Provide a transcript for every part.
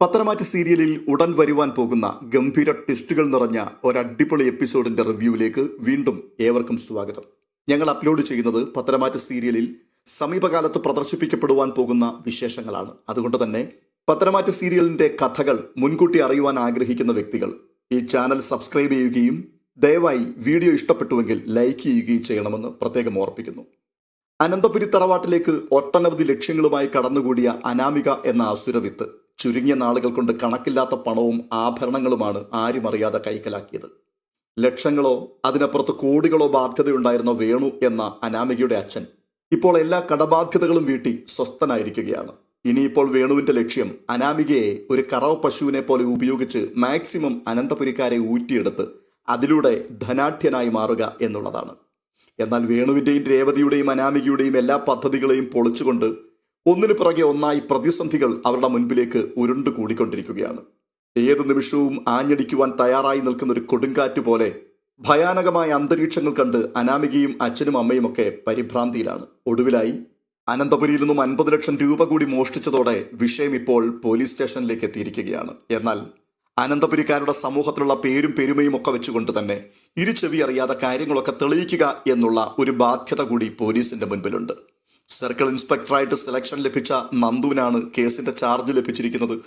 പത്തനമാറ്റ് സീരിയലിൽ ഉടൻ വരുവാൻ പോകുന്ന ഗംഭീര ടെസ്റ്റുകൾ നിറഞ്ഞ ഒരടിപൊളി എപ്പിസോഡിന്റെ റിവ്യൂവിലേക്ക് വീണ്ടും ഏവർക്കും സ്വാഗതം. ഞങ്ങൾ അപ്ലോഡ് ചെയ്യുന്നത് പത്തനമാറ്റ് സീരിയലിൽ സമീപകാലത്ത് പ്രദർശിപ്പിക്കപ്പെടുവാൻ പോകുന്ന വിശേഷങ്ങളാണ്. അതുകൊണ്ട് തന്നെ പത്തനമാറ്റ് സീരിയലിന്റെ കഥകൾ മുൻകൂട്ടി അറിയുവാൻ ആഗ്രഹിക്കുന്ന വ്യക്തികൾ ഈ ചാനൽ സബ്സ്ക്രൈബ് ചെയ്യുകയും ദയവായി വീഡിയോ ഇഷ്ടപ്പെട്ടുവെങ്കിൽ ലൈക്ക് ചെയ്യുകയും ചെയ്യണമെന്ന് പ്രത്യേകം ഓർപ്പിക്കുന്നു. അനന്തപുരി തറവാട്ടിലേക്ക് ഒട്ടനവധി ലക്ഷ്യങ്ങളുമായി കടന്നുകൂടിയ അനാമിക എന്ന അസുരവിത്ത് ചുരുങ്ങിയ നാളുകൾ കൊണ്ട് കണക്കില്ലാത്ത പണവും ആഭരണങ്ങളുമാണ് ആരും അറിയാതെ കൈക്കലാക്കിയത്. ലക്ഷങ്ങളോ അതിനപ്പുറത്ത് കോടികളോ ബാധ്യതയുണ്ടായിരുന്ന വേണു എന്ന അനാമികയുടെ അച്ഛൻ ഇപ്പോൾ എല്ലാ കടബാധ്യതകളും വീട്ടി സ്വസ്ഥനായിരിക്കുകയാണ്. ഇനിയിപ്പോൾ വേണുവിന്റെ ലക്ഷ്യം അനാമികയെ ഒരു കറവ പശുവിനെ പോലെ ഉപയോഗിച്ച് മാക്സിമം അനന്തപുരിക്കാരെ ഊറ്റിയെടുത്ത് അതിലൂടെ ധനാഠ്യനായി മാറുക എന്നുള്ളതാണ്. എന്നാൽ വേണുവിന്റെയും രേവതിയുടെയും അനാമികയുടെയും എല്ലാ പദ്ധതികളെയും പൊളിച്ചുകൊണ്ട് ഒന്നിനു പിറകെ ഒന്നായി പ്രതിസന്ധികൾ അവരുടെ മുൻപിലേക്ക് ഉരുണ്ടു കൂടിക്കൊണ്ടിരിക്കുകയാണ്. ഏതു നിമിഷവും ആഞ്ഞടിക്കുവാൻ തയ്യാറായി നിൽക്കുന്ന ഒരു കൊടുങ്കാറ്റ് പോലെ ഭയാനകമായ അന്തരീക്ഷങ്ങൾ കണ്ട് അനാമികയും അച്ഛനും അമ്മയും ഒക്കെ പരിഭ്രാന്തിയിലാണ്. ഒടുവിലായി അനന്തപുരിയിൽ നിന്നും അൻപത് ലക്ഷം രൂപ കൂടി മോഷ്ടിച്ചതോടെ വിഷയം ഇപ്പോൾ പോലീസ് സ്റ്റേഷനിലേക്ക് എത്തിയിരിക്കുകയാണ്. എന്നാൽ അനന്തപുരിക്കാരുടെ സമൂഹത്തിലുള്ള പേരും പെരുമയും ഒക്കെ വെച്ചുകൊണ്ട് തന്നെ ഇരു ചെവി അറിയാതെ കാര്യങ്ങളൊക്കെ തെളിയിക്കുക എന്നുള്ള ഒരു ബാധ്യത കൂടി പോലീസിന്റെ മുൻപിലുണ്ട്. സർക്കിൾ ഇൻസ്പെക്ടറായിട്ട് സെലക്ഷൻ ലഭിച്ച നന്ദുവിനാണ് കേസിന്റെ ചാർജ് ലഭിച്ചിരിക്കുന്നത്.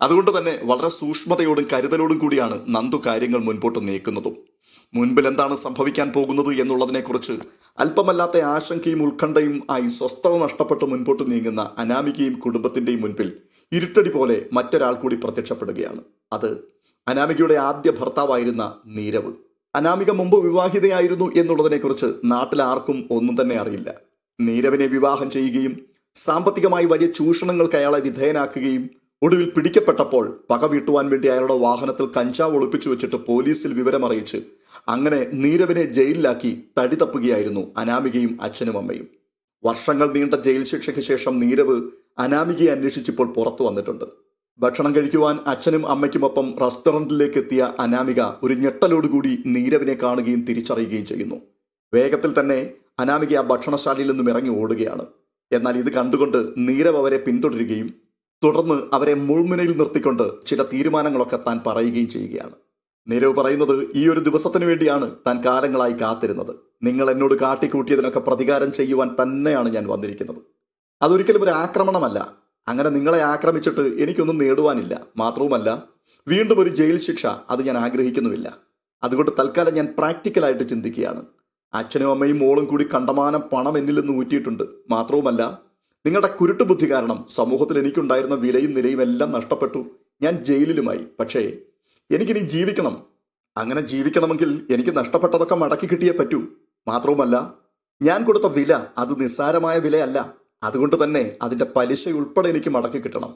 അതുകൊണ്ട് തന്നെ വളരെ സൂക്ഷ്മതയോടും കരുതലോടും കൂടിയാണ് നന്ദു കാര്യങ്ങൾ മുൻപോട്ട് നീക്കുന്നതും. മുൻപിൽ എന്താണ് സംഭവിക്കാൻ പോകുന്നത് എന്നുള്ളതിനെക്കുറിച്ച് അല്പമല്ലാത്ത ആശങ്കയും ഉത്കണ്ഠയും ആയി സ്വസ്ഥത നഷ്ടപ്പെട്ട് മുൻപോട്ട് നീങ്ങുന്ന അനാമികയും കുടുംബത്തിന്റെയും മുൻപിൽ ഇരുട്ടടി പോലെ മറ്റൊരാൾ കൂടി പ്രത്യക്ഷപ്പെടുകയാണ്. അത് അനാമികയുടെ ആദ്യ ഭർത്താവായിരുന്ന നീരവ്. അനാമിക മുമ്പ് വിവാഹിതയായിരുന്നു എന്നുള്ളതിനെക്കുറിച്ച് നാട്ടിലാർക്കും ഒന്നും തന്നെ അറിയില്ല. നീരവിനെ വിവാഹം ചെയ്യുകയും സാമ്പത്തികമായി വലിയ ചൂഷണങ്ങൾക്ക് അയാളെ വിധേയനാക്കുകയും ഒടുവിൽ പിടിക്കപ്പെട്ടപ്പോൾ പക വീട്ടുവാൻ വേണ്ടി അയാളുടെ വാഹനത്തിൽ കഞ്ചാവ് ഒളിപ്പിച്ചു വെച്ചിട്ട് പോലീസിൽ വിവരമറിയിച്ച് അങ്ങനെ നീരവിനെ ജയിലിലാക്കി തടി തപ്പുകയായിരുന്നു അനാമികയും അച്ഛനും അമ്മയും. വർഷങ്ങൾ നീണ്ട ജയിൽ ശിക്ഷയ്ക്ക് ശേഷം നീരവ് അനാമികയെ അന്വേഷിച്ചിപ്പോൾ പുറത്തു വന്നിട്ടുണ്ട്. ഭക്ഷണം കഴിക്കുവാൻ അച്ഛനും അമ്മയ്ക്കുമൊപ്പം റെസ്റ്റോറന്റിലേക്ക് എത്തിയ അനാമിക ഒരു ഞെട്ടലോടുകൂടി നീരവിനെ കാണുകയും തിരിച്ചറിയുകയും ചെയ്യുന്നു. വേഗത്തിൽ തന്നെ അനാമിക ആ ഭക്ഷണശാലയിൽ നിന്നും ഇറങ്ങി ഓടുകയാണ്. എന്നാൽ ഇത് കണ്ടുകൊണ്ട് നീരവ് അവരെ പിന്തുടരുകയും തുടർന്ന് അവരെ മുൾമുനയിൽ നിർത്തിക്കൊണ്ട് ചില തീരുമാനങ്ങളൊക്കെ താൻ പറയുകയും ചെയ്യുകയാണ്. നീരവ് പറയുന്നത് ഈ ഒരു ദിവസത്തിന് വേണ്ടിയാണ് താൻ കാലങ്ങളായി കാത്തിരുന്നത്. നിങ്ങൾ എന്നോട് കാട്ടിക്കൂട്ടിയതിനൊക്കെ പ്രതികാരം ചെയ്യുവാൻ തന്നെയാണ് ഞാൻ വന്നിരിക്കുന്നത്. അതൊരിക്കലും ഒരു ആക്രമണമല്ല. അങ്ങനെ നിങ്ങളെ ആക്രമിച്ചിട്ട് എനിക്കൊന്നും നേടുവാനില്ല. മാത്രവുമല്ല വീണ്ടും ഒരു ജയിൽ ശിക്ഷ അത് ഞാൻ ആഗ്രഹിക്കുന്നുമില്ല. അതുകൊണ്ട് തൽക്കാലം ഞാൻ പ്രാക്ടിക്കലായിട്ട് ചിന്തിക്കുകയാണ്. അച്ഛനും അമ്മയും മോളും കൂടി കണ്ടമാനം പണം എന്നിൽ നിന്ന് ഊറ്റിയിട്ടുണ്ട്. മാത്രവുമല്ല നിങ്ങളുടെ കുരുട്ട് ബുദ്ധി കാരണം സമൂഹത്തിൽ എനിക്കുണ്ടായിരുന്ന വിലയും നിലയും എല്ലാം നഷ്ടപ്പെട്ടു. ഞാൻ ജയിലിലുമായി. പക്ഷേ എനിക്കിനി ജീവിക്കണം. അങ്ങനെ ജീവിക്കണമെങ്കിൽ എനിക്ക് നഷ്ടപ്പെട്ടതൊക്കെ മടക്കി കിട്ടിയേ പറ്റൂ. മാത്രവുമല്ല ഞാൻ കൊടുത്ത വില അത് നിസ്സാരമായ വിലയല്ല. അതുകൊണ്ട് തന്നെ അതിന്റെ പലിശ ഉൾപ്പെടെ എനിക്ക് മടക്കി കിട്ടണം.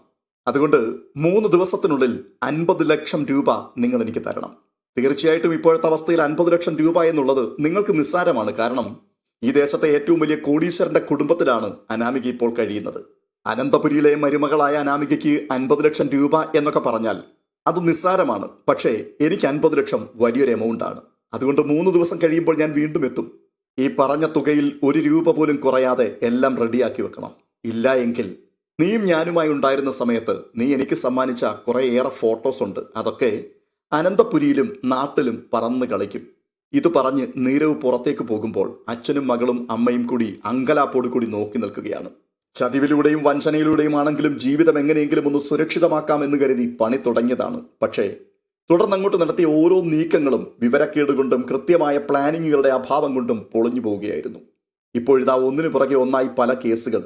അതുകൊണ്ട് മൂന്ന് ദിവസത്തിനുള്ളിൽ അൻപത് ലക്ഷം രൂപ നിങ്ങൾ എനിക്ക് തരണം. തീർച്ചയായിട്ടും ഇപ്പോഴത്തെ അവസ്ഥയിൽ അൻപത് ലക്ഷം രൂപ എന്നുള്ളത് നിങ്ങൾക്ക് നിസ്സാരമാണ്. കാരണം ഈ ദേശത്തെ ഏറ്റവും വലിയ കോടീശ്വരന്റെ കുടുംബത്തിലാണ് അനാമിക ഇപ്പോൾ കഴിയുന്നത്. അനന്തപുരിയിലെ മരുമകളായ അനാമികയ്ക്ക് അൻപത് ലക്ഷം രൂപ എന്നൊക്കെ പറഞ്ഞാൽ അത് നിസ്സാരമാണ്. പക്ഷേ എനിക്ക് അൻപത് ലക്ഷം വലിയൊരു എമൗണ്ട് ആണ്. അതുകൊണ്ട് മൂന്ന് ദിവസം കഴിയുമ്പോൾ ഞാൻ വീണ്ടും എത്തും. ഈ പറഞ്ഞ തുകയിൽ ഒരു രൂപ പോലും കുറയാതെ എല്ലാം റെഡിയാക്കി വെക്കണം. ഇല്ല എങ്കിൽ നീയും ഞാനുമായി ഉണ്ടായിരുന്ന സമയത്ത് നീ എനിക്ക് സമ്മാനിച്ച കുറേയേറെ ഫോട്ടോസ് ഉണ്ട്. അതൊക്കെ അനന്തപുരിയിലും നാട്ടിലും പറന്ന് കളിക്കും. ഇത് പറഞ്ഞ് നീരവ് പുറത്തേക്ക് പോകുമ്പോൾ അച്ഛനും മകളും അമ്മയും കൂടി അങ്കലാപ്പോട് കൂടി നോക്കി നിൽക്കുകയാണ്. ചതിവിലൂടെയും വഞ്ചനയിലൂടെയും ആണെങ്കിലും ജീവിതം എങ്ങനെയെങ്കിലും ഒന്ന് സുരക്ഷിതമാക്കാം എന്ന് കരുതി പണി തുടങ്ങിയതാണ്. പക്ഷേ തുടർന്നങ്ങോട്ട് നടത്തിയ ഓരോ നീക്കങ്ങളും വിവരക്കേട് കൊണ്ടും കൃത്യമായ പ്ലാനിങ്ങുകളുടെ അഭാവം കൊണ്ടും പൊളിഞ്ഞു പോവുകയായിരുന്നു. ഇപ്പോഴിതാ ഒന്നിനു പുറകെ ഒന്നായി പല കേസുകൾ.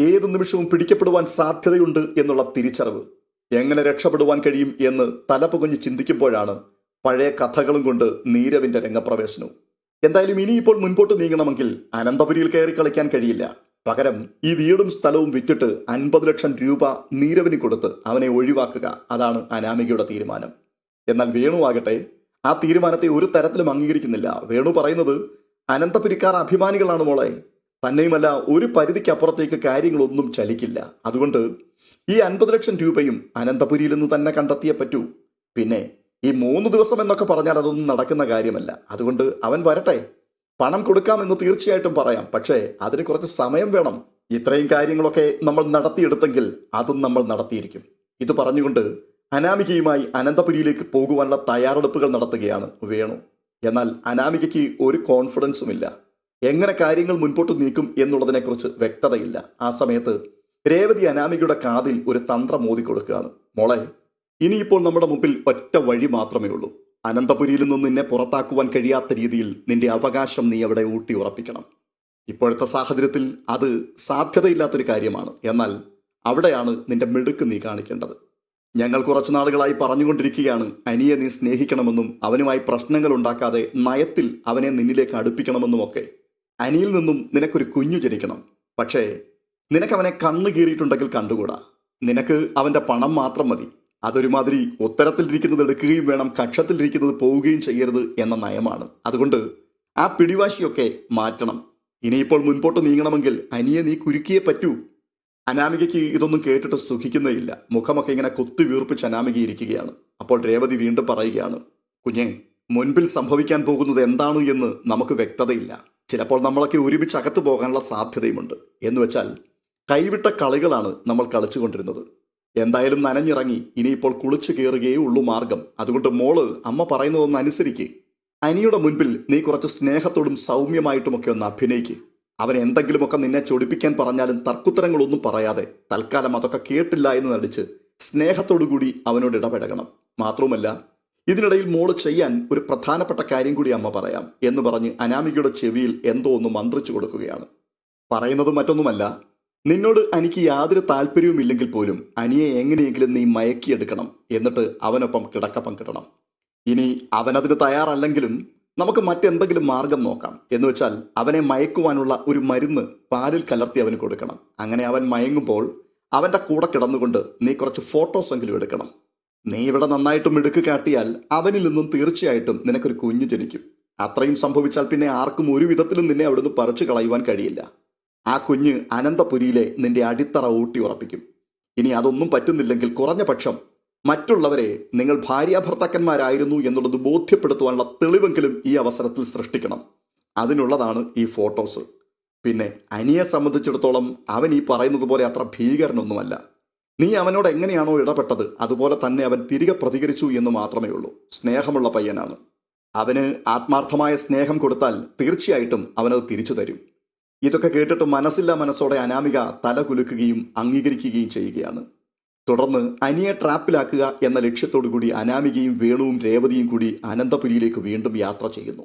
ഏതു നിമിഷവും പിടിക്കപ്പെടുവാൻ സാധ്യതയുണ്ട് എന്നുള്ള തിരിച്ചറിവ്. എങ്ങനെ രക്ഷപ്പെടുവാൻ കഴിയും എന്ന് തലപുകഞ്ഞ് ചിന്തിക്കുമ്പോഴാണ് പഴയ കഥകളും കൊണ്ട് നീരവിന്റെ രംഗപ്രവേശനവും. എന്തായാലും ഇനിയിപ്പോൾ മുൻപോട്ട് നീങ്ങണമെങ്കിൽ അനന്തപുരിയിൽ കയറി കളിക്കാൻ കഴിയില്ല. പകരം ഈ വീടും സ്ഥലവും വിറ്റിട്ട് അൻപത് ലക്ഷം രൂപ നീരവിന് കൊടുത്ത് അവനെ ഒഴിവാക്കുക. അതാണ് അനാമികയുടെ തീരുമാനം. എന്നാൽ വേണു ആകട്ടെ ആ തീരുമാനത്തെ ഒരു തരത്തിലും അംഗീകരിക്കുന്നില്ല. വേണു പറയുന്നത് അനന്തപുരിക്കാർ അഭിമാനികളാണ് മോളെ. തന്നെയുമല്ല ഒരു പരിധിക്കപ്പുറത്തേക്ക് കാര്യങ്ങളൊന്നും ചലിക്കില്ല. അതുകൊണ്ട് ഈ അൻപത് ലക്ഷം രൂപയും അനന്തപുരിയിൽ നിന്ന് തന്നെ കണ്ടെത്തിയേ പറ്റൂ. പിന്നെ ഈ മൂന്ന് ദിവസം എന്നൊക്കെ പറഞ്ഞാൽ അതൊന്നും നടക്കുന്ന കാര്യമല്ല. അതുകൊണ്ട് അവൻ വരട്ടെ. പണം കൊടുക്കാമെന്ന് തീർച്ചയായിട്ടും പറയാം. പക്ഷേ അതിന് കുറച്ച് സമയം വേണം. ഇത്രയും കാര്യങ്ങളൊക്കെ നമ്മൾ നടത്തിയെടുത്തെങ്കിൽ അതും നമ്മൾ നടത്തിയിരിക്കും. ഇത് പറഞ്ഞുകൊണ്ട് അനാമികയുമായി അനന്തപുരിയിലേക്ക് പോകുവാനുള്ള തയ്യാറെടുപ്പുകൾ നടത്തുകയാണ് വേണു. എന്നാൽ അനാമികയ്ക്ക് ഒരു കോൺഫിഡൻസും ഇല്ല. എങ്ങനെ കാര്യങ്ങൾ മുൻപോട്ട് നീക്കും എന്നുള്ളതിനെക്കുറിച്ച് വ്യക്തതയില്ല. ആ സമയത്ത് രേവതി അനാമികയുടെ കാതിൽ ഒരു തന്ത്രം മോതി കൊടുക്കുകയാണ്. മോളെ ഇനിയിപ്പോൾ നമ്മുടെ മുമ്പിൽ ഒറ്റ വഴി മാത്രമേ ഉള്ളൂ. അനന്തപുരിയിൽ നിന്ന് നിന്നെ പുറത്താക്കുവാൻ കഴിയാത്ത രീതിയിൽ നിന്റെ അവകാശം നീ അവിടെ ഊട്ടി ഉറപ്പിക്കണം. ഇപ്പോഴത്തെ സാഹചര്യത്തിൽ അത് സാധ്യതയില്ലാത്തൊരു കാര്യമാണ്. എന്നാൽ അവിടെയാണ് നിന്റെ മിടുക്ക് നീ കാണിക്കേണ്ടത്. ഞങ്ങൾ കുറച്ചു നാളുകളായി പറഞ്ഞുകൊണ്ടിരിക്കുകയാണ്. അനിയെ നീ സ്നേഹിക്കണമെന്നും അവനുമായി പ്രശ്നങ്ങൾ ഉണ്ടാക്കാതെ നയത്തിൽ അവനെ നിന്നിലേക്ക് അടുപ്പിക്കണമെന്നും ഒക്കെ അനിയിൽ നിന്നും നിനക്കൊരു കുഞ്ഞു ജനിക്കണം. പക്ഷേ നിനക്ക് അവനെ കണ്ണു കീറിയിട്ടുണ്ടെങ്കിൽ കണ്ടുകൂടാ. നിനക്ക് അവന്റെ പണം മാത്രം മതി. അതൊരുമാതിരി ഉത്തരത്തിലിരിക്കുന്നത് എടുക്കുകയും വേണം കക്ഷത്തിലിരിക്കുന്നത് പോവുകയും ചെയ്യരുത് എന്ന നയമാണ്. അതുകൊണ്ട് ആ പിടിവാശിയൊക്കെ മാറ്റണം. ഇനിയിപ്പോൾ മുൻപോട്ട് നീങ്ങണമെങ്കിൽ അനിയെ നീ കുരുക്കിയേ പറ്റൂ. അനാമികയ്ക്ക് ഇതൊന്നും കേട്ടിട്ട് സുഖിക്കുന്നേയില്ല. മുഖമൊക്കെ ഇങ്ങനെ കൊത്തി വീർപ്പിച്ച് അനാമിക ഇരിക്കുകയാണ്. അപ്പോൾ രേവതി വീണ്ടും പറയുകയാണ് കുഞ്ഞെ മുൻപിൽ സംഭവിക്കാൻ പോകുന്നത് എന്താണ് എന്ന് നമുക്ക് വ്യക്തതയില്ല. ചിലപ്പോൾ നമ്മളൊക്കെ ഒരുമിച്ച് അകത്തു പോകാനുള്ള സാധ്യതയുമുണ്ട്. എന്ന് വെച്ചാൽ കൈവിട്ട കളികളാണ് നമ്മൾ കളിച്ചുകൊണ്ടിരുന്നത്. എന്തായാലും നനഞ്ഞിറങ്ങി ഇനിയിപ്പോൾ കുളിച്ചു കയറുകയേ ഉള്ളൂ മാർഗം. അതുകൊണ്ട് മോൾ അമ്മ പറയുന്നതൊന്ന് അനുസരിക്ക്. അനിയുടെ മുൻപിൽ നീ കുറച്ച് സ്നേഹത്തോടും സൗമ്യമായിട്ടുമൊക്കെ ഒന്ന് അഭിനയിക്ക്. അവൻ എന്തെങ്കിലുമൊക്കെ നിന്നെ ചൊടിപ്പിക്കാൻ പറഞ്ഞാലും തർക്കുത്തരങ്ങളൊന്നും പറയാതെ തൽക്കാലം അതൊക്കെ കേട്ടില്ല എന്ന് നടിച്ച് സ്നേഹത്തോടുകൂടി അവനോട് ഇടപെടണം മാത്രവുമല്ല ഇതിനിടയിൽ മോൾ ചെയ്യാൻ ഒരു പ്രധാനപ്പെട്ട കാര്യം കൂടി അമ്മ പറയാം എന്ന് പറഞ്ഞ് അനാമികയുടെ ചെവിയിൽ എന്തോ ഒന്ന് മന്ത്രിച്ചു കൊടുക്കുകയാണ്. പറയുന്നത് മറ്റൊന്നുമല്ല നിന്നോട് എനിക്ക് യാതൊരു താല്പര്യവുമില്ലെങ്കിൽ പോലും അനിയെ എങ്ങനെയെങ്കിലും നീ മയക്കിയെടുക്കണം എന്നിട്ട് അവനൊപ്പം കിടക്ക പങ്കിടണം. ഇനി അവനതിന് തയ്യാറല്ലെങ്കിലും നമുക്ക് മറ്റെന്തെങ്കിലും മാർഗം നോക്കാം. എന്ന് വെച്ചാൽ അവനെ മയക്കുവാനുള്ള ഒരു മരുന്ന് പാലിൽ കലർത്തി അവന് കൊടുക്കണം. അങ്ങനെ അവൻ മയങ്ങുമ്പോൾ അവന്റെ കൂടെ കിടന്നുകൊണ്ട് നീ കുറച്ച് ഫോട്ടോസെങ്കിലും എടുക്കണം. നീ ഇവിടെ നന്നായിട്ട് മിടുക്ക് കാട്ടിയാൽ അവനിൽ നിന്നും തീർച്ചയായിട്ടും നിനക്കൊരു കുഞ്ഞു ജനിക്കും. അത്രയും സംഭവിച്ചാൽ പിന്നെ ആർക്കും ഒരു വിധത്തിലും നിന്നെ അവിടുന്ന് പറിച്ചു കളയുവാൻ കഴിയില്ല. ആ കുഞ്ഞ് അനന്തപുരിയിലെ നിന്റെ അടിത്തറ ഊട്ടി ഉറപ്പിക്കും. ഇനി അതൊന്നും പറ്റുന്നില്ലെങ്കിൽ കുറഞ്ഞ പക്ഷം മറ്റുള്ളവരെ നിങ്ങൾ ഭാര്യാഭർത്താക്കന്മാരായിരുന്നു എന്നുള്ളത് ബോധ്യപ്പെടുത്തുവാനുള്ള തെളിവെങ്കിലും ഈ അവസരത്തിൽ സൃഷ്ടിക്കണം. അതിനുള്ളതാണ് ഈ ഫോട്ടോസ്. പിന്നെ അനിയെ സംബന്ധിച്ചിടത്തോളം അവൻ ഈ പറയുന്നത് പോലെ അത്ര ഭീകരനൊന്നുമല്ല. നീ അവനോട് എങ്ങനെയാണോ ഇടപെട്ടത് അതുപോലെ തന്നെ അവൻ തിരികെ പ്രതികരിച്ചു എന്ന് മാത്രമേ ഉള്ളൂ. സ്നേഹമുള്ള പയ്യനാണ്. അവന് ആത്മാർത്ഥമായ സ്നേഹം കൊടുത്താൽ തീർച്ചയായിട്ടും അവനത് തിരിച്ചു തരും. ഇതൊക്കെ കേട്ടിട്ട് മനസ്സില്ല മനസ്സോടെ അനാമിക തല കുലുക്കുകയും അംഗീകരിക്കുകയും ചെയ്യുകയാണ്. തുടർന്ന് അനിയെ ട്രാപ്പിലാക്കുക എന്ന ലക്ഷ്യത്തോടു കൂടി അനാമികയും വേണുവും രേവതിയും കൂടി അനന്തപുരിയിലേക്ക് വീണ്ടും യാത്ര ചെയ്യുന്നു.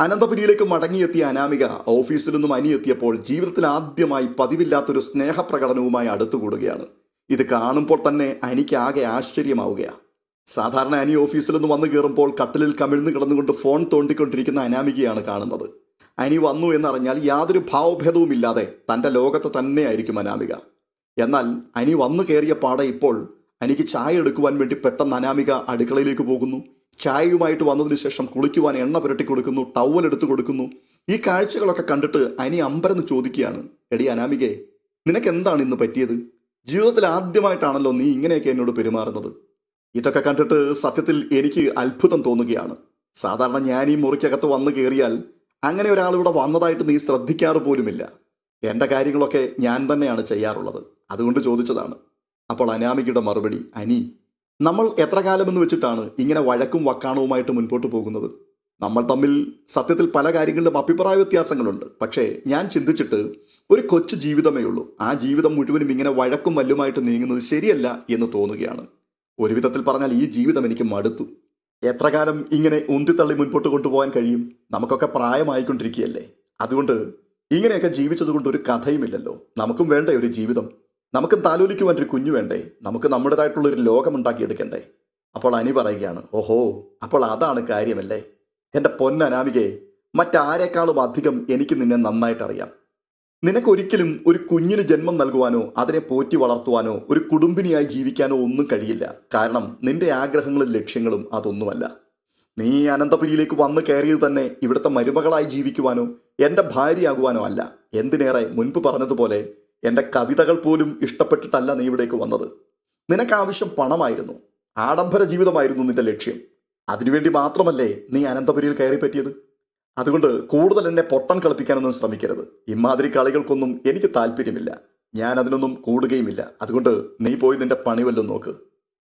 അനന്തപുരിയിലേക്ക് മടങ്ങിയെത്തിയ അനാമിക ഓഫീസിൽ നിന്നും അനിയെത്തിയപ്പോൾ ജീവിതത്തിൽ ആദ്യമായി പതിവില്ലാത്തൊരു സ്നേഹപ്രകടനവുമായി അടുത്തുകൂടുകയാണ്. ഇത് കാണുമ്പോൾ തന്നെ അനിക്ക് ആകെ ആശ്ചര്യമാവുകയാണ്. സാധാരണ അനി ഓഫീസിൽ നിന്ന് വന്നു കയറുമ്പോൾ കട്ടിലിൽ കമിഴ്ന്ന് കിടന്നുകൊണ്ട് ഫോൺ തോണ്ടിക്കൊണ്ടിരിക്കുന്ന അനാമികയാണ് കാണുന്നത്. അനി വന്നു എന്നറിഞ്ഞാൽ യാതൊരു ഭാവഭേദവുമില്ലാതെ തന്റെ ലോകത്ത് തന്നെയായിരിക്കും അനാമിക. എന്നാൽ അനി വന്നു കയറിയ പാടെ ഇപ്പോൾ അനിക്ക് ചായ എടുക്കുവാൻ വേണ്ടി പെട്ടെന്ന് അനാമിക അടുക്കളയിലേക്ക് പോകുന്നു. ചായയുമായിട്ട് വന്നതിന് ശേഷം കുളിക്കുവാൻ എണ്ണ പുരട്ടി കൊടുക്കുന്നു ടവൽ എടുത്തു കൊടുക്കുന്നു. ഈ കാഴ്ചകളൊക്കെ കണ്ടിട്ട് അനി അമ്പരന്ന് ചോദിക്കുകയാണ് എടി അനാമികെ നിനക്ക് എന്താണ് ഇന്ന് പറ്റിയത്? ജീവിതത്തിൽ ആദ്യമായിട്ടാണല്ലോ നീ ഇങ്ങനെയൊക്കെ എന്നോട് പെരുമാറുന്നത്. ഇതൊക്കെ കണ്ടിട്ട് സത്യത്തിൽ എനിക്ക് അത്ഭുതം തോന്നുകയാണ്. സാധാരണ ഞാൻ ഈ മുറിക്കകത്ത് വന്നു കയറിയാൽ അങ്ങനെ ഒരാൾ വന്നതായിട്ട് നീ ശ്രദ്ധിക്കാറ് പോലുമില്ല. എന്റെ കാര്യങ്ങളൊക്കെ ഞാൻ തന്നെയാണ് ചെയ്യാറുള്ളത്. അതുകൊണ്ട് ചോദിച്ചതാണ്. അപ്പോൾ അനാമികയുടെ മറുപടി അനി നമ്മൾ എത്ര കാലമെന്ന് വെച്ചിട്ടാണ് ഇങ്ങനെ വഴക്കും വക്കാണവുമായിട്ട് മുൻപോട്ട് പോകുന്നത്? നമ്മൾ തമ്മിൽ സത്യത്തിൽ പല കാര്യങ്ങളിലും അഭിപ്രായ വ്യത്യാസങ്ങളുണ്ട്. പക്ഷേ ഞാൻ ചിന്തിച്ചിട്ട് ഒരു കൊച്ചു ജീവിതമേ ഉള്ളൂ. ആ ജീവിതം മുഴുവനും ഇങ്ങനെ വഴക്കും വല്ലുമായിട്ട് നീങ്ങുന്നത് ശരിയല്ല എന്ന് തോന്നുകയാണ്. ഒരു വിധത്തിൽ പറഞ്ഞാൽ ഈ ജീവിതം എനിക്ക് മടുത്തു. എത്ര കാലം ഇങ്ങനെ ഉന്തിത്തള്ളി മുൻപോട്ട് കൊണ്ടുപോകാൻ കഴിയും? നമുക്കൊക്കെ പ്രായമായിക്കൊണ്ടിരിക്കുകയല്ലേ? അതുകൊണ്ട് ഇങ്ങനെയൊക്കെ ജീവിച്ചതുകൊണ്ട് ഒരു കഥയുമില്ലല്ലോ. നമുക്കും വേണ്ടേ ഒരു ജീവിതം. നമുക്കും താലോലിക്കുവാൻ ഒരു കുഞ്ഞു വേണ്ടേ? നമുക്ക് നമ്മുടേതായിട്ടുള്ള ഒരു ലോകം ഉണ്ടാക്കിയെടുക്കണ്ടേ അപ്പോൾ അനി പറയുകയാണ് ഓഹോ അപ്പോൾ അതാണ് കാര്യമല്ലേ? എന്റെ പൊന്നനാമികയെ മറ്റാരേക്കാളും അധികം എനിക്ക് നിന്നെ നന്നായിട്ടറിയാം. നിനക്കൊരിക്കലും ഒരു കുഞ്ഞിന് ജന്മം നൽകുവാനോ അതിനെ പോറ്റി വളർത്തുവാനോ ഒരു കുടുംബിനിയായി ജീവിക്കാനോ ഒന്നും കഴിയില്ല. കാരണം നിന്റെ ആഗ്രഹങ്ങളും ലക്ഷ്യങ്ങളും അതൊന്നുമല്ല. നീ അനന്തപുരിയിലേക്ക് വന്ന് കയറിയത് തന്നെ ഇവിടുത്തെ മരുമകളായി ജീവിക്കുവാനോ എന്റെ ഭാര്യയാകുവാനോ അല്ല. എന്തിനേറെ മുൻപ് പറഞ്ഞതുപോലെ എന്റെ കവിതകൾ പോലും ഇഷ്ടപ്പെട്ടിട്ടല്ല നീ ഇവിടേക്ക് വന്നത്. നിനക്ക് ആവശ്യം പണമായിരുന്നു. ആഡംബര ജീവിതമായിരുന്നു നിന്റെ ലക്ഷ്യം. അതിനുവേണ്ടി മാത്രമല്ലേ നീ അനന്തപുരിയിൽ കയറി പറ്റിയത് അതുകൊണ്ട് കൂടുതൽ എന്നെ പൊട്ടൻ കളിപ്പിക്കാനൊന്നും ശ്രമിക്കരുത്. ഇമാതിരി കളികൾക്കൊന്നും എനിക്ക് താല്പര്യമില്ല. ഞാൻ അതിനൊന്നും കൂടുകയുമില്ല. അതുകൊണ്ട് നീ പോയി നിന്റെ പണി വല്ലതും നോക്ക്.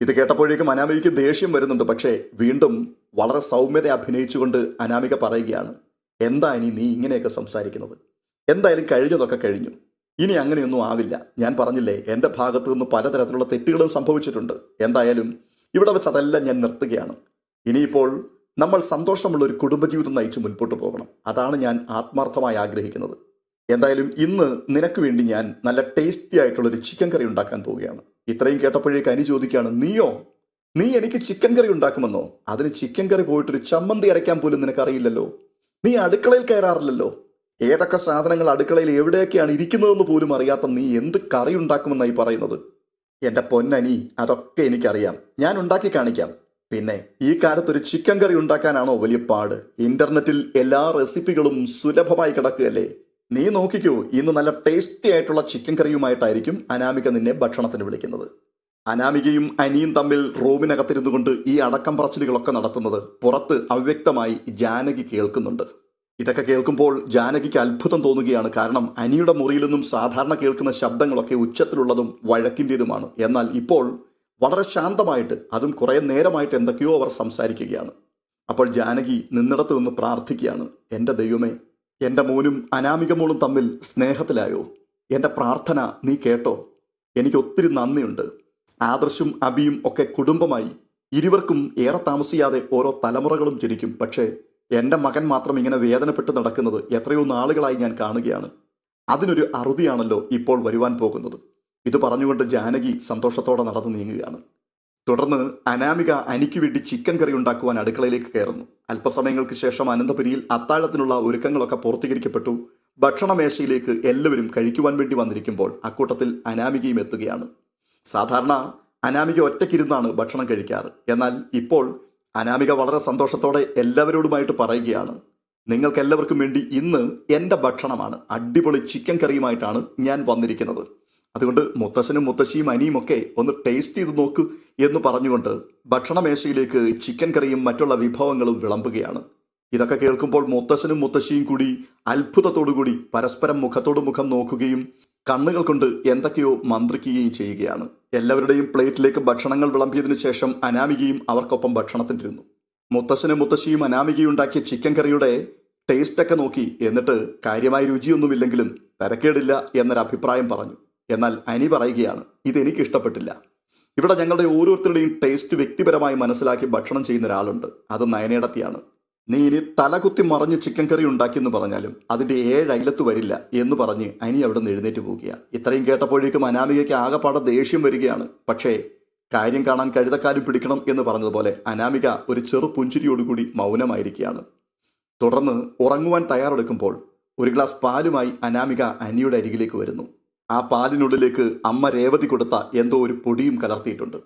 ഇത് കേട്ടപ്പോഴേക്കും അനാമികയ്ക്ക് ദേഷ്യം വരുന്നുണ്ട്. പക്ഷേ വീണ്ടും വളരെ സൗമ്യത അഭിനയിച്ചുകൊണ്ട് അനാമിക പറയുകയാണ് എന്താ ഇനി നീ ഇങ്ങനെയൊക്കെ സംസാരിക്കുന്നത്? എന്തായാലും കഴിഞ്ഞതൊക്കെ കഴിഞ്ഞു. ഇനി അങ്ങനെയൊന്നും ആവില്ല. ഞാൻ പറഞ്ഞില്ലേ എന്റെ ഭാഗത്തു നിന്ന് പലതരത്തിലുള്ള തെറ്റുകളും സംഭവിച്ചിട്ടുണ്ട്. എന്തായാലും ഇവിടെ വെച്ച് അതെല്ലാം ഞാൻ നിർത്തുകയാണ്. ഇനിയിപ്പോൾ നമ്മൾ സന്തോഷമുള്ള ഒരു കുടുംബജീവിതം നയിച്ച് മുൻപോട്ട് പോകണം. അതാണ് ഞാൻ ആത്മാർത്ഥമായി ആഗ്രഹിക്കുന്നത്. എന്തായാലും ഇന്ന് നിനക്ക് വേണ്ടി ഞാൻ നല്ല ടേസ്റ്റി ആയിട്ടുള്ളൊരു ചിക്കൻ കറി ഉണ്ടാക്കാൻ പോവുകയാണ്. ഇത്രയും കേട്ടപ്പോഴേക്ക് അനി ചോദിക്കുകയാണ് നീയോ? നീ എനിക്ക് ചിക്കൻ കറി ഉണ്ടാക്കുമെന്നോ? അതിന് ചിക്കൻ കറി പോയിട്ടൊരു ചമ്മന്തി അരയ്ക്കാൻ പോലും നിനക്കറിയില്ലല്ലോ. നീ അടുക്കളയിൽ കയറാറില്ലല്ലോ. ഏതൊക്കെ സാധനങ്ങൾ അടുക്കളയിൽ എവിടെയൊക്കെയാണ് ഇരിക്കുന്നതെന്ന് പോലും അറിയാത്ത നീ എന്ത് കറി ഉണ്ടാക്കുമെന്നായി പറയുന്നത്? എന്റെ പൊന്നനി അതൊക്കെ എനിക്കറിയാം. ഞാൻ ഉണ്ടാക്കി കാണിക്കാം. പിന്നെ ഈ കാലത്ത് ഒരു ചിക്കൻ കറി ഉണ്ടാക്കാനാണോ വലിയ പാട്? ഇന്റർനെറ്റിൽ എല്ലാ റെസിപ്പികളും സുലഭമായി കിടക്കുകയല്ലേ? നീ നോക്കിക്കോ ഇന്ന് നല്ല ടേസ്റ്റി ആയിട്ടുള്ള ചിക്കൻ കറിയുമായിട്ടായിരിക്കും അനാമിക നിന്നെ ഭക്ഷണത്തിന് വിളിക്കുന്നത്. അനാമികയും അനിയും തമ്മിൽ റൂമിനകത്തിരുന്നു കൊണ്ട് ഈ അടക്കം പറച്ചിലുകളൊക്കെ നടത്തുന്നത് പുറത്ത് അവ്യക്തമായി ജാനകി കേൾക്കുന്നുണ്ട്. ഇതൊക്കെ കേൾക്കുമ്പോൾ ജാനകിക്ക് അത്ഭുതം തോന്നുകയാണ്. കാരണം അനിയുടെ മുറിയിൽ നിന്നും സാധാരണ കേൾക്കുന്ന ശബ്ദങ്ങളൊക്കെ ഉച്ചത്തിലുള്ളതും വഴക്കിന്റെതുമാണ്. എന്നാൽ ഇപ്പോൾ വളരെ ശാന്തമായിട്ട് അതും കുറേ നേരമായിട്ട് എന്തൊക്കെയോ അവർ സംസാരിക്കുകയാണ്. അപ്പോൾ ജാനകി നിന്നിടത്ത് നിന്ന് പ്രാർത്ഥിക്കുകയാണ്. എന്റെ ദൈവമേ എന്റെ മോനും അനാമിക മോളും തമ്മിൽ സ്നേഹത്തിലായോ? എന്റെ പ്രാർത്ഥന നീ കേട്ടോ? എനിക്ക് ഒത്തിരി നന്ദിയുണ്ട്. ആദർശും അബിയും ഒക്കെ കുടുംബമായി ഇരുവർക്കും ഏറെ താമസിയാതെ ഓരോ തലമുറകളും ജനിക്കും. പക്ഷേ എന്റെ മകൻ മാത്രം ഇങ്ങനെ വേദനപ്പെട്ട് നടക്കുന്നത് എത്രയോ നാളുകളായി ഞാൻ കാണുകയാണ്. അതിനൊരു അറുതിയാണല്ലോ ഇപ്പോൾ വരുവാൻ പോകുന്നത്. ഇത് പറഞ്ഞുകൊണ്ട് ജാനകി സന്തോഷത്തോടെ നടന്നു നീങ്ങുകയാണ്. തുടർന്ന് അനാമിക അനിക്ക് വേണ്ടി ചിക്കൻ കറി ഉണ്ടാക്കുവാൻ അടുക്കളയിലേക്ക് കയറുന്നു. അല്പസമയങ്ങൾക്ക് ശേഷം അനന്തപുരിയിൽ അത്താഴത്തിനുള്ള ഒരുക്കങ്ങളൊക്കെ പൂർത്തീകരിക്കപ്പെട്ടു. ഭക്ഷണമേശയിലേക്ക് എല്ലാവരും കഴിക്കുവാൻ വേണ്ടി വന്നിരിക്കുമ്പോൾ അക്കൂട്ടത്തിൽ അനാമികയും എത്തുകയാണ്. സാധാരണ അനാമിക ഒറ്റയ്ക്കിരുന്നാണ് ഭക്ഷണം കഴിക്കാറ്. എന്നാൽ ഇപ്പോൾ അനാമിക വളരെ സന്തോഷത്തോടെ എല്ലാവരോടുമായിട്ട് പറയുകയാണ് നിങ്ങൾക്കെല്ലാവർക്കും വേണ്ടി ഇന്ന് എന്റെ ഭക്ഷണമാണ്. അടിപൊളി ചിക്കൻ കറിയുമായിട്ടാണ് ഞാൻ വന്നിരിക്കുന്നത്. അതുകൊണ്ട് മുത്തശ്ശനും മുത്തശ്ശിയും അനിയുമൊക്കെ ഒന്ന് ടേസ്റ്റ് ചെയ്ത് നോക്ക് എന്ന് പറഞ്ഞുകൊണ്ട് ഭക്ഷണമേശയിലേക്ക് ചിക്കൻ കറിയും മറ്റുള്ള വിഭവങ്ങളും വിളമ്പുകയാണ്. ഇതൊക്കെ കേൾക്കുമ്പോൾ മുത്തശ്ശനും മുത്തശ്ശിയും കൂടി അത്ഭുതത്തോടു കൂടി പരസ്പരം മുഖത്തോട് മുഖം നോക്കുകയും കണ്ണുകൾ കൊണ്ട് എന്തൊക്കെയോ മന്ത്രിക്കുകയും ചെയ്യുകയാണ്. എല്ലാവരുടെയും പ്ലേറ്റിലേക്ക് ഭക്ഷണങ്ങൾ വിളമ്പിയതിനു ശേഷം അനാമികയും അവർക്കൊപ്പം ഭക്ഷണത്തിനിരുന്നു. മുത്തശ്ശനും മുത്തശ്ശിയും അനാമികയും ഉണ്ടാക്കിയ ചിക്കൻ കറിയുടെ ടേസ്റ്റൊക്കെ നോക്കി എന്നിട്ട് കാര്യമായ രുചിയൊന്നുമില്ലെങ്കിലും തരക്കേടില്ല എന്നൊരു അഭിപ്രായം പറഞ്ഞു. എന്നാൽ അനി പറയുകയാണ് ഇതെനിക്ക് ഇഷ്ടപ്പെട്ടില്ല. ഇവിടെ ഞങ്ങളുടെ ഓരോരുത്തരുടെയും ടേസ്റ്റ് വ്യക്തിപരമായി മനസ്സിലാക്കി ഭക്ഷണം ചെയ്യുന്ന ഒരാളുണ്ട്. അത് നയനേടത്തിയാണ്. നീ ഇനി തലകുത്തി മറിഞ്ഞ് ചിക്കൻ കറി ഉണ്ടാക്കിയെന്ന് പറഞ്ഞാലും അതിന്റെ ഏഴ് അയലത്ത് വരില്ല എന്ന് പറഞ്ഞ് അനി അവിടെ നിന്ന് എഴുന്നേറ്റ് പോവുകയാണ് ഇത്രയും കേട്ടപ്പോഴേക്കും അനാമികയ്ക്ക് ആകെപ്പാടെ ദേഷ്യം വരികയാണ്. പക്ഷേ കാര്യം കാണാൻ കഴുതക്കാലും പിടിക്കണം എന്ന് പറഞ്ഞതുപോലെ അനാമിക ഒരു ചെറു പുഞ്ചിരിയോടുകൂടി മൗനമായിരിക്കുകയാണ്. തുടർന്ന് ഉറങ്ങുവാൻ തയ്യാറെടുക്കുമ്പോൾ ഒരു ഗ്ലാസ് പാലുമായി അനാമിക അനിയുടെ അരികിലേക്ക് വരുന്നു. ആ പാലിനുള്ളിലേക്ക് അമ്മ രേവതി കൊടുത്ത എന്തോ ഒരു പൊടിയും കലർത്തിയിട്ടുണ്ട്.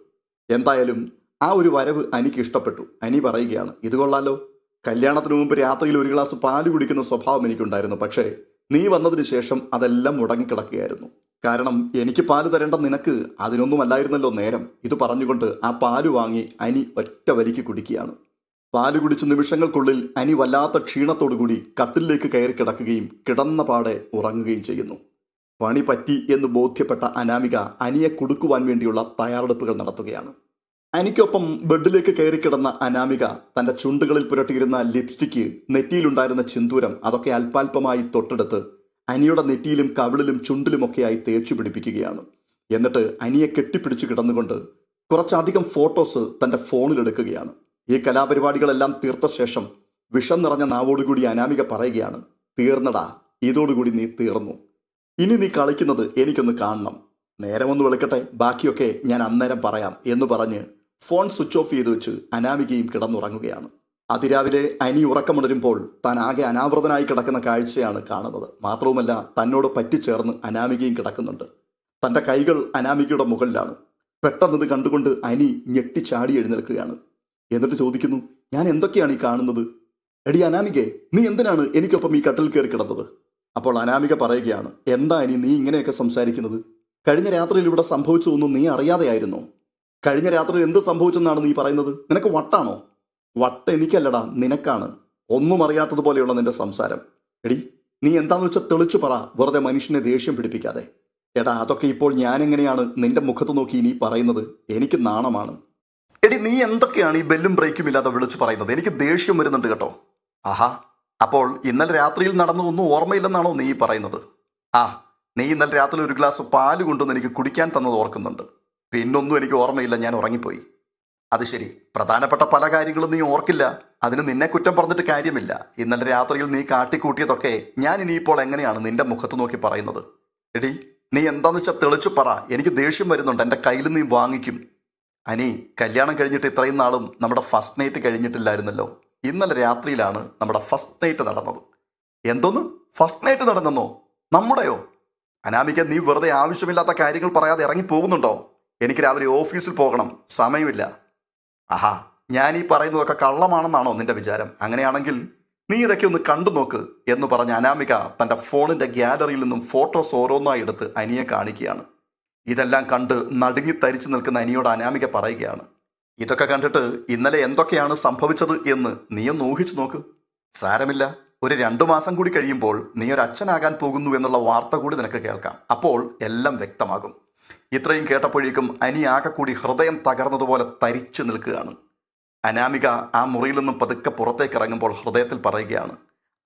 എന്തായാലും ആ ഒരു വരവ് അനിക്ക് ഇഷ്ടപ്പെട്ടു. അനി പറയുകയാണ് ഇത് കൊള്ളാലോ. കല്യാണത്തിന് മുമ്പ് രാത്രിയിൽ ഒരു ഗ്ലാസ് പാൽ കുടിക്കുന്ന സ്വഭാവം എനിക്കുണ്ടായിരുന്നു. പക്ഷേ നീ വന്നതിന് ശേഷം അതെല്ലാം മുടങ്ങിക്കിടക്കുകയായിരുന്നു. കാരണം എനിക്ക് പാൽ തരേണ്ട നിനക്ക് അതിനൊന്നുമല്ലായിരുന്നല്ലോ നേരം. ഇത് പറഞ്ഞുകൊണ്ട് ആ പാൽ വാങ്ങി അനി ഒറ്റ വലിക്ക് കുടിക്കുകയാണ്. പാൽ കുടിച്ച നിമിഷങ്ങൾക്കുള്ളിൽ അനി വല്ലാത്ത ക്ഷീണത്തോടുകൂടി കട്ടിലേക്ക് കയറി കിടക്കുകയും കിടന്ന പാടെ ഉറങ്ങുകയും ചെയ്യുന്നു. പണി പറ്റി എന്ന് ബോധ്യപ്പെട്ട അനാമിക അനിയെ കുടുക്കുവാൻ വേണ്ടിയുള്ള തയ്യാറെടുപ്പുകൾ നടത്തുകയാണ്. അനിക്കൊപ്പം ബെഡിലേക്ക് കയറി കിടന്ന അനാമിക തന്റെ ചുണ്ടുകളിൽ പുരട്ടിയിരുന്ന ലിപ്സ്റ്റിക്ക് നെറ്റിയിലുണ്ടായിരുന്ന ചിന്തൂരം അതൊക്കെ അല്പാൽപമായി തൊട്ടെടുത്ത് അനിയുടെ നെറ്റിയിലും കവിളിലും ചുണ്ടിലുമൊക്കെയായി തേച്ചു പിടിപ്പിക്കുകയാണ്. എന്നിട്ട് അനിയെ കെട്ടിപ്പിടിച്ചു കിടന്നുകൊണ്ട് കുറച്ചധികം ഫോട്ടോസ് തന്റെ ഫോണിലെടുക്കുകയാണ് ഈ കലാപരിപാടികളെല്ലാം തീർത്ത ശേഷം വിഷം നിറഞ്ഞ നാവോടുകൂടി അനാമിക പറയുകയാണ് തീർന്നടാ ഇതോടുകൂടി നീ തീർന്നു. ഇനി നീ കളിക്കുന്നത് എനിക്കൊന്ന് കാണണം. നേരമൊന്ന് വിളിക്കട്ടെ ബാക്കിയൊക്കെ ഞാൻ അന്നേരം പറയാം എന്ന് പറഞ്ഞ് ഫോൺ സ്വിച്ച് ഓഫ് ചെയ്തു വെച്ച് അനാമികയും കിടന്നുറങ്ങുകയാണ്. അതിരാവിലെ അനി ഉറക്കമുണരുമ്പോൾ താൻ ആകെ അനാവൃതനായി കിടക്കുന്ന കാഴ്ചയാണ് കാണുന്നത്. മാത്രവുമല്ല തന്നോട് പറ്റിച്ചേർന്ന് അനാമികയും കിടക്കുന്നുണ്ട്. തന്റെ കൈകൾ അനാമികയുടെ മുകളിലാണ്. പെട്ടെന്നത് കണ്ടുകൊണ്ട് അനി ഞെട്ടിച്ചാടി എഴുന്നേൽക്കുകയാണ്. എന്നിട്ട് ചോദിക്കുന്നു ഞാൻ എന്തൊക്കെയാണ് ഈ കാണുന്നത്? എടി അനാമികെ നീ എന്തിനാണ് എനിക്കൊപ്പം ഈ കട്ടിൽ കയറി കിടന്നത്? അപ്പോൾ അനാമിക പറയുകയാണ് എന്താ അനി നീ ഇങ്ങനെയൊക്കെ സംസാരിക്കുന്നത്? കഴിഞ്ഞ രാത്രിയിൽ ഇവിടെ സംഭവിച്ചതൊന്നും നീ അറിയാതെയായിരുന്നോ? കഴിഞ്ഞ രാത്രി എന്ത് സംഭവിച്ചെന്നാണ് നീ പറയുന്നത്? നിനക്ക് വട്ടാണോ? വട്ട എനിക്കല്ലടാ നിനക്കാണ്. ഒന്നും അറിയാത്തതുപോലെയുള്ള നിന്റെ സംസാരം. എടി നീ എന്താന്ന് വെച്ചാൽ തെളിച്ചു പറ. വെറുതെ മനുഷ്യനെ ദേഷ്യം പിടിപ്പിക്കാതെ. എടാ അതൊക്കെ ഇപ്പോൾ ഞാൻ എങ്ങനെയാണ് നിന്റെ മുഖത്ത് നോക്കി നീ പറയുന്നത്? എനിക്ക് നാണമാണ്. എടി നീ എന്തൊക്കെയാണ് ഈ ബെല്ലും ബ്രേക്കും ഇല്ലാതെ വിളിച്ചു പറയുന്നത്? എനിക്ക് ദേഷ്യം വരുന്നുണ്ട് കേട്ടോ. ആഹാ അപ്പോൾ ഇന്നലെ രാത്രിയിൽ നടന്നതൊന്നും ഓർമ്മയില്ലെന്നാണോ നീ പറയുന്നത്? ആ നീ ഇന്നലെ രാത്രി ഒരു ഗ്ലാസ് പാൽ കൊണ്ടുവന്ന് എനിക്ക് കുടിക്കാൻ തന്നത് ഓർക്കുന്നുണ്ട്. പിന്നൊന്നും എനിക്ക് ഓർമ്മയില്ല ഞാൻ ഉറങ്ങിപ്പോയി. അത് ശരി. പ്രധാനപ്പെട്ട പല കാര്യങ്ങളും നീ ഓർക്കില്ല. അതിന് നിന്നെ കുറ്റം പറഞ്ഞിട്ട് കാര്യമില്ല. ഇന്നലെ രാത്രിയിൽ നീ കാട്ടിക്കൂട്ടിയതൊക്കെ ഞാൻ ഇനിയിപ്പോൾ എങ്ങനെയാണ് നിന്റെ മുഖത്ത് നോക്കി പറയുന്നത്? എടി നീ എന്താന്ന് വെച്ചാൽ തെളിച്ചു പറ. എനിക്ക് ദേഷ്യം വരുന്നുണ്ട്. എന്റെ കയ്യിൽ നീ വാങ്ങിക്കും. അനി കല്യാണം കഴിഞ്ഞിട്ട് ഇത്രയും നാളും നമ്മുടെ ഫസ്റ്റ് നൈറ്റ് കഴിഞ്ഞിട്ടില്ലായിരുന്നല്ലോ. ഇന്നലെ രാത്രിയിലാണ് നമ്മുടെ ഫസ്റ്റ് നൈറ്റ് നടന്നത്. എന്തോന്ന്? ഫസ്റ്റ് നൈറ്റ് നടന്നെന്നോ? നമ്മുടെയോ? അനാമിക നീ വെറുതെ ആവശ്യമില്ലാത്ത കാര്യങ്ങൾ പറയാതെ ഇറങ്ങി പോകുന്നുണ്ടോ? എനിക്ക് രാവിലെ ഓഫീസിൽ പോകണം. സമയമില്ല. ആഹാ ഞാൻ ഈ പറയുന്നതൊക്കെ കള്ളമാണെന്നാണോ നിന്റെ വിചാരം? അങ്ങനെയാണെങ്കിൽ നീ ഇതൊക്കെ ഒന്ന് കണ്ടു നോക്ക് എന്ന് പറഞ്ഞ അനാമിക തന്റെ ഫോണിന്റെ ഗ്യാലറിയിൽ നിന്നും ഫോട്ടോസ് ഓരോന്നായി എടുത്ത് അനിയെ കാണിക്കുകയാണ്. ഇതെല്ലാം കണ്ട് നടുങ്ങി തരിച്ചു നിൽക്കുന്ന അനിയോട് അനാമിക പറയുകയാണ്. ഇതൊക്കെ കണ്ടിട്ട് ഇന്നലെ എന്തൊക്കെയാണ് സംഭവിച്ചത് എന്ന് നീ ഒന്ന് ഊഹിച്ചു നോക്ക്. സാരമില്ല. ഒരു രണ്ടു മാസം കൂടി കഴിയുമ്പോൾ നീ ഒരു അച്ഛനാകാൻ പോകുന്നു എന്നുള്ള വാർത്ത കൂടി നിനക്ക് കേൾക്കാം. അപ്പോൾ എല്ലാം വ്യക്തമാകും. ഇത്രയും കേട്ടപ്പോഴേക്കും അനി ആകെ കൂടി ഹൃദയം തകർന്നതുപോലെ തരിച്ചു നിൽക്കുകയാണ്. അനാമിക ആ മുറിയിൽ നിന്നും പതുക്കെ പുറത്തേക്ക് ഇറങ്ങുമ്പോൾ ഹൃദയത്തിൽ പറയുകയാണ്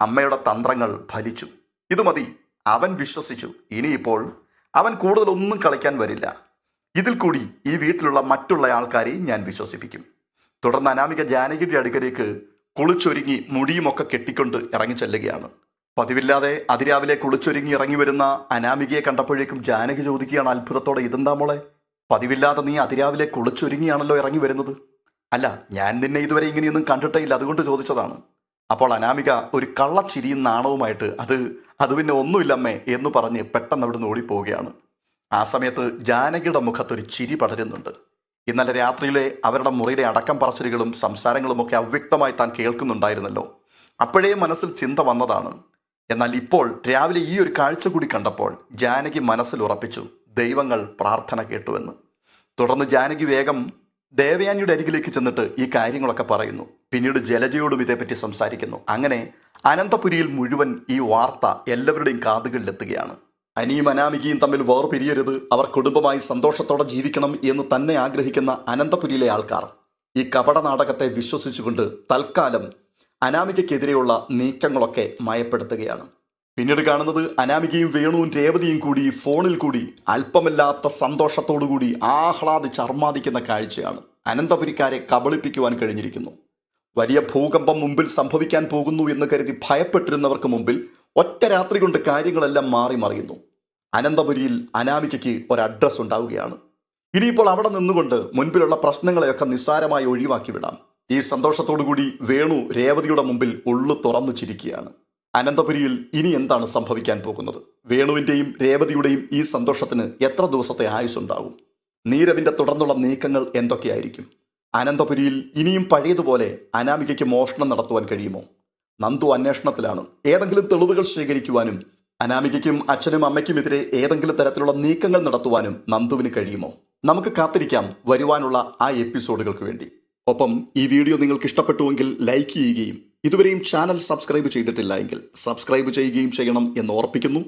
അമ്മയുടെ തന്ത്രങ്ങൾ ഫലിച്ചു. ഇത് മതി. അവൻ വിശ്വസിച്ചു ഇനിയിപ്പോൾ അവൻ കൂടുതലൊന്നും കളിക്കാൻ വരില്ല. ഇതിൽ കൂടി ഈ വീട്ടിലുള്ള മറ്റുള്ള ആൾക്കാരെയും ഞാൻ വിശ്വസിപ്പിക്കും. തുടർന്ന് അനാമിക ജാനകിയുടെ അടുക്കലേക്ക് കുളിച്ചൊരുങ്ങി മുടിയുമൊക്കെ കെട്ടിക്കൊണ്ട് ഇറങ്ങി ചെല്ലുകയാണ്. പതിവില്ലാതെ അതിരാവിലെ കുളിച്ചൊരുങ്ങി ഇറങ്ങി വരുന്ന അനാമികയെ കണ്ടപ്പോഴേക്കും ജാനകി ചോദിക്കുകയാണ് അത്ഭുതത്തോടെ ഇതെന്താ മോളെ? പതിവില്ലാതെ നീ അതിരാവിലെ കുളിച്ചൊരുങ്ങിയാണല്ലോ ഇറങ്ങി വരുന്നത് അല്ല ഞാൻ നിന്നെ ഇതുവരെ ഇങ്ങനെയൊന്നും കണ്ടിട്ടേ ഇല്ല അതുകൊണ്ട് ചോദിച്ചതാണ്. അപ്പോൾ അനാമിക ഒരു കള്ളച്ചിരിയും നാണവുമായിട്ട് അത് അത് പിന്നെ ഒന്നുമില്ലമ്മേ എന്ന് പറഞ്ഞ് പെട്ടെന്ന് അവിടുന്ന് ഓടിപ്പോവുകയാണ്. ആ സമയത്ത് ജാനകിയുടെ മുഖത്തൊരു ചിരി പടരുന്നുണ്ട്. ഇന്നലെ രാത്രിയിലെ അവരുടെ മുറിയിലെ അടക്കം പറച്ചിലുകളും സംസാരങ്ങളും ഒക്കെ അവ്യക്തമായി താൻ കേൾക്കുന്നുണ്ടായിരുന്നല്ലോ. അപ്പോഴേ മനസ്സിൽ ചിന്ത വന്നതാണ്. എന്നാൽ ഇപ്പോൾ രാവിലെ ഈ ഒരു കാഴ്ച കൂടി കണ്ടപ്പോൾ ജാനകി മനസ്സിൽ ഉറപ്പിച്ചു ദൈവങ്ങൾ പ്രാർത്ഥന കേട്ടുവെന്ന്. തുടർന്ന് ജാനകി വേഗം ദേവയാനിയുടെ അരികിലേക്ക് ചെന്നിട്ട് ഈ കാര്യങ്ങളൊക്കെ പറയുന്നു. പിന്നീട് ജലജയോടും ഇതേപ്പറ്റി സംസാരിക്കുന്നു. അങ്ങനെ അനന്തപുരിയിൽ മുഴുവൻ ഈ വാർത്ത എല്ലാവരുടെയും കാതുകളിലെത്തുകയാണ്. അനിയും അനാമികയും തമ്മിൽ വേർപിരിയരുത് അവർ കുടുംബമായി സന്തോഷത്തോടെ ജീവിക്കണം എന്ന് തന്നെ ആഗ്രഹിക്കുന്ന അനന്തപുരിയിലെ ആൾക്കാർ ഈ കപട നാടകത്തെ വിശ്വസിച്ചുകൊണ്ട് തൽക്കാലം അനാമികയ്ക്കെതിരെയുള്ള നീക്കങ്ങളൊക്കെ മയപ്പെടുത്തുകയാണ്. പിന്നീട് കാണുന്നത് അനാമികയും വേണുവും രേവതിയും കൂടി ഫോണിൽ കൂടി അല്പമില്ലാത്ത സന്തോഷത്തോടുകൂടി ആഹ്ലാദിച്ച് അർമാദിക്കുന്ന കാഴ്ചയാണ്. അനന്തപുരിക്കാരെ കബളിപ്പിക്കുവാൻ കഴിഞ്ഞിരിക്കുന്നു. വലിയ ഭൂകമ്പം മുമ്പിൽ സംഭവിക്കാൻ പോകുന്നു എന്ന് കരുതി ഭയപ്പെട്ടിരുന്നവർക്ക് മുമ്പിൽ ഒറ്റ രാത്രി കൊണ്ട് കാര്യങ്ങളെല്ലാം മാറി മറിയുന്നു. അനന്തപുരിയിൽ അനാമികയ്ക്ക് ഒരു അഡ്രസ് ഉണ്ടാവുകയാണ്. ഇനിയിപ്പോൾ അവിടെ നിന്നുകൊണ്ട് മുൻപിലുള്ള പ്രശ്നങ്ങളെയൊക്കെ നിസ്സാരമായി ഒഴിവാക്കി വിടാം. ഈ സന്തോഷത്തോടുകൂടി വേണു രേവതിയുടെ മുമ്പിൽ ഉള്ളു തുറന്നു ചിരിക്കുകയാണ്. അനന്തപുരിയിൽ ഇനി എന്താണ് സംഭവിക്കാൻ പോകുന്നത്? വേണുവിന്റെയും രേവതിയുടെയും ഈ സന്തോഷത്തിന് എത്ര ദിവസത്തെ ആയുസ്സുണ്ടാവും? നീരവിന്റെ തുടർന്നുള്ള നീക്കങ്ങൾ എന്തൊക്കെയായിരിക്കും? അനന്തപുരിയിൽ ഇനിയും പഴയതുപോലെ അനാമികയ്ക്ക് മോഷണം നടത്തുവാൻ കഴിയുമോ? നന്ദു അന്വേഷണത്തിലാണ്. ഏതെങ്കിലും തെളിവുകൾ ശേഖരിക്കുവാനും അനാമികയ്ക്കും അച്ഛനും അമ്മയ്ക്കുമെതിരെ ഏതെങ്കിലും തരത്തിലുള്ള നീക്കങ്ങൾ നടത്തുവാനും നന്ദുവിന് കഴിയുമോ? നമുക്ക് കാത്തിരിക്കാം വരുവാനുള്ള ആ എപ്പിസോഡുകൾക്ക് വേണ്ടി. ഒപ്പം ഈ വീഡിയോ നിങ്ങൾക്ക് ഇഷ്ടപ്പെട്ടുവെങ്കിൽ ലൈക്ക് ചെയ്യുകയും ഇതുവരെയും ചാനൽ സബ്സ്ക്രൈബ് ചെയ്തിട്ടില്ല എങ്കിൽ സബ്സ്ക്രൈബ് ചെയ്യുകയും ചെയ്യണം എന്ന് ഓർപ്പിക്കുന്നു.